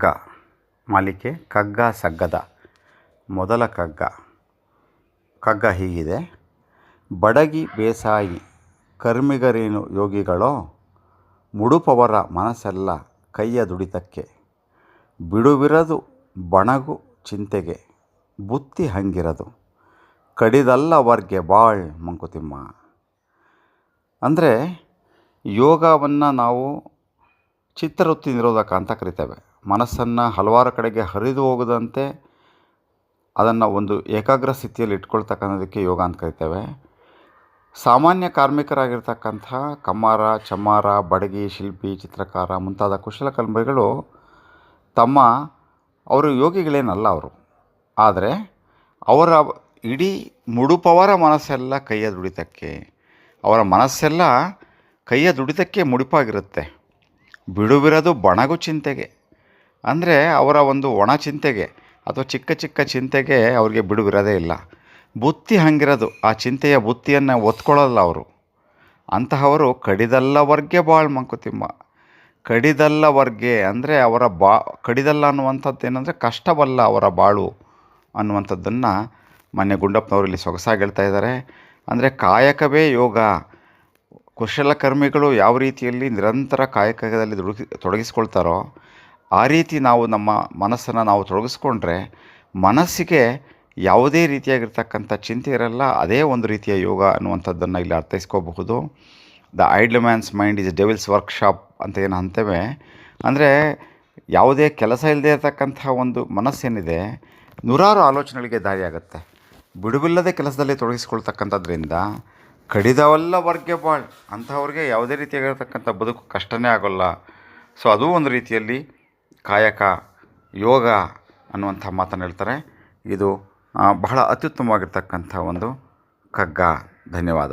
ಕಗ್ಗ. ಮಾಲಿಕೆ, ಕಗ್ಗ ಸಗ್ಗದ. ಮೊದಲ ಕಗ್ಗ. ಕಗ್ಗ ಹೀಗಿದೆ. ಬಡಗಿ ಬೇಸಾಯಿ, ಕರ್ಮಿಗರೇನು ಯೋಗಿಗಳೋ, ಮುಡುಪವರ ಮನಸ್ಸೆಲ್ಲ ಕೈಯ ದುಡಿತಕ್ಕೆ. ಬಿಡುವಿರದು ಬಣಗು ಚಿಂತೆಗೆ, ಬುತ್ತಿ ಹಂಗಿರದು. ಕಡಿದಲ್ಲವರ್ಗೆ ಬಾಳ್ ಮಂಕುತಿಮ್ಮ. ಅಂದರೆ ಯೋಗವನ್ನು ನಾವು ಚಿತ್ತವೃತ್ತಿ ನಿರೋಧಕ ಅಂತ ಕರಿತೇವೆ. ಮನಸ್ಸನ್ನು ಹಲವಾರು ಕಡೆಗೆ ಹರಿದು ಹೋಗದಂತೆ ಅದನ್ನು ಒಂದು ಏಕಾಗ್ರ ಸ್ಥಿತಿಯಲ್ಲಿ ಇಟ್ಕೊಳ್ತಕ್ಕಂಥದಕ್ಕೆ ಯೋಗ ಅಂತ ಕರಿತೇವೆ. ಸಾಮಾನ್ಯ ಕಾರ್ಮಿಕರಾಗಿರ್ತಕ್ಕಂಥ ಕಮ್ಮಾರ, ಚಮ್ಮಾರ, ಬಡಗಿ, ಶಿಲ್ಪಿ, ಚಿತ್ರಕಾರ ಮುಂತಾದ ಕುಶಲಕರ್ಮಿಗಳು ತಮ್ಮ, ಅವರು ಯೋಗಿಗಳೇನಲ್ಲ ಅವರು. ಆದರೆ ಅವರ ಇಡೀ ಮುಡುಪವರ ಮನಸ್ಸೆಲ್ಲ ಕೈಯ ದುಡಿತಕ್ಕೆ ಅವರ ಮನಸ್ಸೆಲ್ಲ ಕೈಯ ದುಡಿತಕ್ಕೆ ಮುಡುಪಾಗಿರುತ್ತೆ. ಬಿಡುವಿರೋದು ಬಣಗು ಚಿಂತೆಗೆ. ಅಂದರೆ ಅವರ ಒಂದು ಒಣ ಚಿಂತೆಗೆ ಅಥವಾ ಚಿಕ್ಕ ಚಿಕ್ಕ ಚಿಂತೆಗೆ ಅವ್ರಿಗೆ ಬಿಡುವಿರೋದೇ ಇಲ್ಲ. ಬುತ್ತಿ ಹಂಗಿರೋದು. ಆ ಚಿಂತೆಯ ಬುತ್ತಿಯನ್ನು ಒತ್ಕೊಳ್ಳಲ್ಲ ಅವರು. ಅಂತಹವರು ಕಡಿದಲ್ಲವರ್ಗೆ ಬಾಳ್ ಮಂಕುತಿಮ್ಮ. ಕಡಿದಲ್ಲವರ್ಗೆ ಅಂದರೆ ಅವರ ಬಾ, ಕಡಿದಲ್ಲ ಅನ್ನುವಂಥದ್ದು ಏನಂದರೆ ಕಷ್ಟವಲ್ಲ ಅವರ ಬಾಳು ಅನ್ನುವಂಥದ್ದನ್ನು ಮೊನ್ನೆ ಗುಂಡಪ್ಪನವರು ಇಲ್ಲಿ ಸೊಗಸಾಗಿ ಹೇಳ್ತಾ ಇದ್ದಾರೆ ಅಂದರೆ ಕಾಯಕವೇ ಯೋಗ. ಕುಶಲಕರ್ಮಿಗಳು ಯಾವ ರೀತಿಯಲ್ಲಿ ನಿರಂತರ ಕಾಯಕದಲ್ಲಿ ದುಡುಕಿ ತೊಡಗಿಸ್ಕೊಳ್ತಾರೋ ಆ ರೀತಿ ನಾವು ನಮ್ಮ ಮನಸ್ಸನ್ನು ನಾವು ತೊಡಗಿಸ್ಕೊಂಡ್ರೆ ಮನಸ್ಸಿಗೆ ಯಾವುದೇ ರೀತಿಯಾಗಿರ್ತಕ್ಕಂಥ ಚಿಂತೆ ಇರಲ್ಲ, ಅದೇ ಒಂದು ರೀತಿಯ ಯೋಗ ಅನ್ನುವಂಥದ್ದನ್ನು ಇಲ್ಲಿ ಅರ್ಥೈಸ್ಕೋಬಹುದು. The idle man's mind is devil's workshop ಅಂತ ಏನು ಅಂತೇವೆ. ಅಂದರೆ ಯಾವುದೇ ಕೆಲಸ ಇಲ್ಲದೆ ಇರತಕ್ಕಂಥ ಒಂದು ಮನಸ್ಸೇನಿದೆ, ನೂರಾರು ಆಲೋಚನೆಗಳಿಗೆ ದಾರಿಯಾಗುತ್ತೆ. ಬಿಡುವಿಲ್ಲದೆ ಕೆಲಸದಲ್ಲಿ ತೊಡಗಿಸ್ಕೊಳ್ತಕ್ಕಂಥದ್ರಿಂದ ಕಡಿದವಲ್ಲ ವರ್ಗೆ ಬಾಳ್ ಅಂಥವ್ರಿಗೆ ಯಾವುದೇ ರೀತಿಯಾಗಿರ್ತಕ್ಕಂಥ ಬದುಕು ಕಷ್ಟನೇ ಆಗೋಲ್ಲ. ಸೊ ಅದೂ ಒಂದು ರೀತಿಯಲ್ಲಿ ಕಾಯಕ, ಯೋಗ ಅನ್ನುವಂಥ ಮಾತನ್ನು ಹೇಳ್ತಾರೆ. ಇದು ಬಹಳ ಅತ್ಯುತ್ತಮವಾಗಿರ್ತಕ್ಕಂಥ ಒಂದು ಕಗ್ಗ ಧನ್ಯವಾದ.